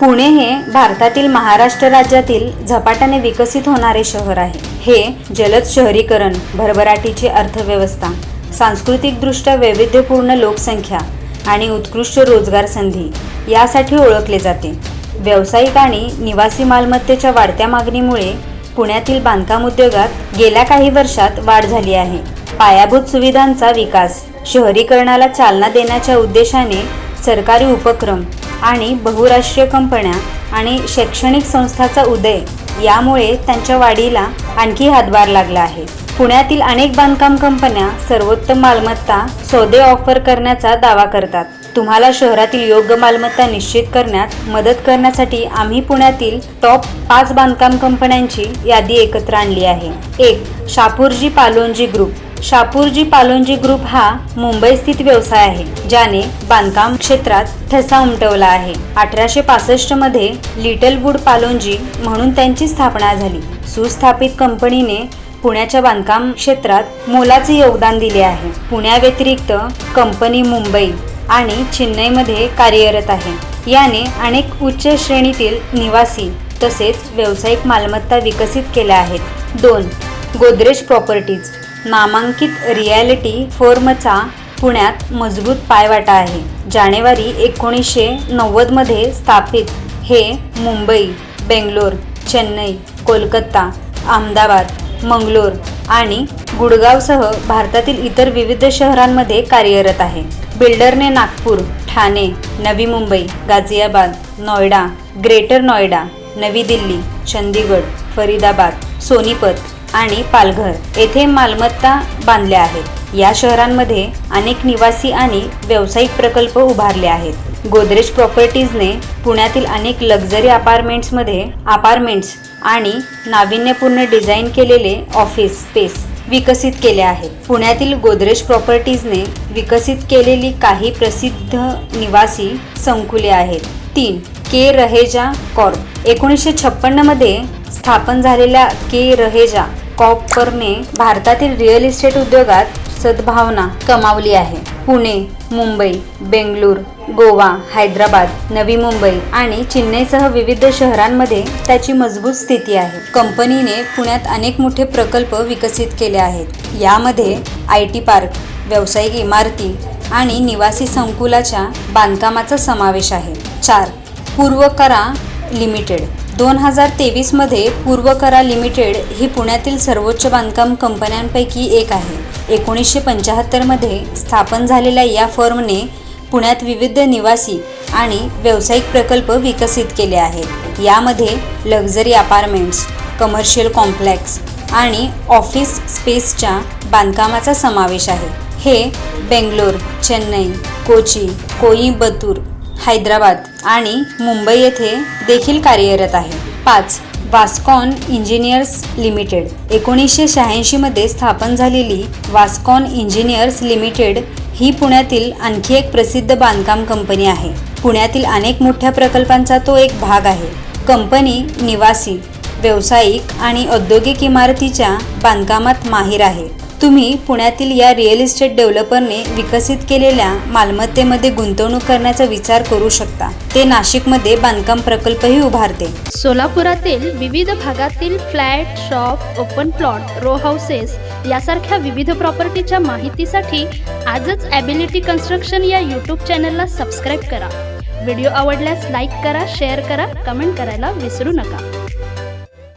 पुणे हे भारतातील महाराष्ट्र राज्यातील झपाट्याने विकसित होणारे शहर आहे. हे जलद शहरीकरण भरभराटीची अर्थव्यवस्था सांस्कृतिकदृष्ट्या वैविध्यपूर्ण लोकसंख्या आणि उत्कृष्ट रोजगार संधी यासाठी ओळखले जाते. व्यावसायिक आणि निवासी मालमत्तेच्या वाढत्या मागणीमुळे पुण्यातील बांधकाम उद्योगात गेल्या काही वर्षात वाढ झाली आहे. पायाभूत सुविधांचा विकास शहरीकरणाला चालना देण्याच्या उद्देशाने सरकारी उपक्रम आणि बहुराष्ट्रीय कंपन्या आणि शैक्षणिक संस्थाचा उदय यामुळे त्यांच्या वाढीला आणखी हातभार लागला आहे. पुण्यातील अनेक बांधकाम कंपन्या सर्वोत्तम मालमत्ता सौदे ऑफर करण्याचा दावा करतात. तुम्हाला शहरातील योग्य मालमत्ता निश्चित करण्यात मदत करण्यासाठी आम्ही पुण्यातील टॉप पाच बांधकाम कंपन्यांची यादी एकत्र आणली आहे. एक शापूरजी पालोनजी ग्रुप. शापूरजी पालोनजी ग्रुप हा मुंबई स्थित व्यवसाय आहे ज्याने बांधकाम क्षेत्रात ठसा उमटवला आहे. अठराशे पासष्टमध्ये लिटल वूड पालोनजी म्हणून त्यांची स्थापना झाली. सुस्थापित कंपनीने पुण्याच्या बांधकाम क्षेत्रात मोलाचे योगदान दिले आहे. पुण्याव्यतिरिक्त कंपनी मुंबई आणि चेन्नईमध्ये कार्यरत आहे. याने अनेक उच्च श्रेणीतील निवासी तसेच व्यावसायिक मालमत्ता विकसित केल्या आहेत. दोन गोदरेज प्रॉपर्टीज. नामांकित रियालिटी फर्मचा पुण्यात मजबूत पायवाटा आहे. जानेवारी एकोणीसशे नव्वदमध्ये स्थापित हे मुंबई बेंगलोर चेन्नई कोलकाता अहमदाबाद मंगलोर आणि गुडगावसह भारतातील इतर विविध शहरांमध्ये कार्यरत आहे. बिल्डरने नागपूर ठाणे नवी मुंबई गाझियाबाद नोएडा ग्रेटर नोएडा नवी दिल्ली चंदीगड फरीदाबाद सोनीपत आणि पालघर येथे मालमत्ता बांधल्या आहेत. या शहरांमध्ये अनेक निवासी आणि व्यावसायिक प्रकल्प उभारले आहेत. गोदरेज प्रॉपर्टीजने पुण्यातील अनेक लक्झरी अपार्टमेंट्समध्ये अपार्टमेंट्स आणि नाविन्यपूर्ण डिझाईन केलेले ऑफिस स्पेस विकसित केले आहेत. पुण्यातील गोदरेज प्रॉपर्टीजने विकसित केलेली काही प्रसिद्ध निवासी संकुले आहेत. तीन के रहेजा कॉर्प. एकोणीसशे छप्पन्नमध्ये स्थापन झालेल्या के रहेजा कॉर्परने भारतातील रिअल इस्टेट उद्योगात सद्भावना कमावली आहे. पुणे मुंबई बेंगलोर गोवा हैदराबाद नवी मुंबई आणि चेन्नईसह विविध शहरांमध्ये त्याची मजबूत स्थिती आहे. कंपनीने पुण्यात अनेक मोठे प्रकल्प विकसित केले आहेत. यामध्ये आय टी पार्क व्यावसायिक इमारती आणि निवासी संकुलाच्या बांधकामाचा समावेश आहे. चार पूर्वकरा लिमिटेड दोन हजार तेवीसमध्ये पूर्वकरा लिमिटेड ही पुण्यातील सर्वोच्च बांधकाम कंपन्यांपैकी एक आहे. एकोणीसशे पंच्याहत्तरमध्ये स्थापन झालेल्या या फर्मने पुण्यात विविध निवासी आणि व्यावसायिक प्रकल्प विकसित केले आहेत. यामध्ये लक्झरी अपार्टमेंट्स कमर्शियल कॉम्प्लेक्स आणि ऑफिस स्पेसच्या बांधकामाचा समावेश आहे. हे बेंगलोर चेन्नई कोची कोईबतूर हैदराबाद आणि मुंबई येथे देखील कार्यरत आहे. पाच वास्कॉन इंजिनियर्स लिमिटेड. एकोणीसशे शहाऐंशीमध्ये स्थापन झालेली वास्कॉन इंजिनियर्स लिमिटेड ही पुण्यातील आणखी एक प्रसिद्ध बांधकाम कंपनी आहे. पुण्यातील अनेक मोठ्या प्रकल्पांचा तो एक भाग आहे. कंपनी निवासी व्यावसायिक आणि औद्योगिक इमारतीच्या बांधकामात माहीर आहे. तुम्ही पुण्यातील या रिअल इस्टेट डेव्हलपरने विकसित केलेल्या मालमत्तेमध्ये गुंतवणूक करण्याचा विचार करू शकता. ते नाशिकमध्ये बांधकाम प्रकल्पही उभारते. सोलापुरातील विविध भागातील flat shop open plot row houses यासारख्या विविध प्रॉपर्टीच्या माहितीसाठी आजच ॲबिलिटी कन्स्ट्रक्शन या यूट्यूब चॅनलला सबस्क्राईब करा. व्हिडिओ आवडल्यास लाईक करा शेअर करा कमेंट करायला विसरू नका.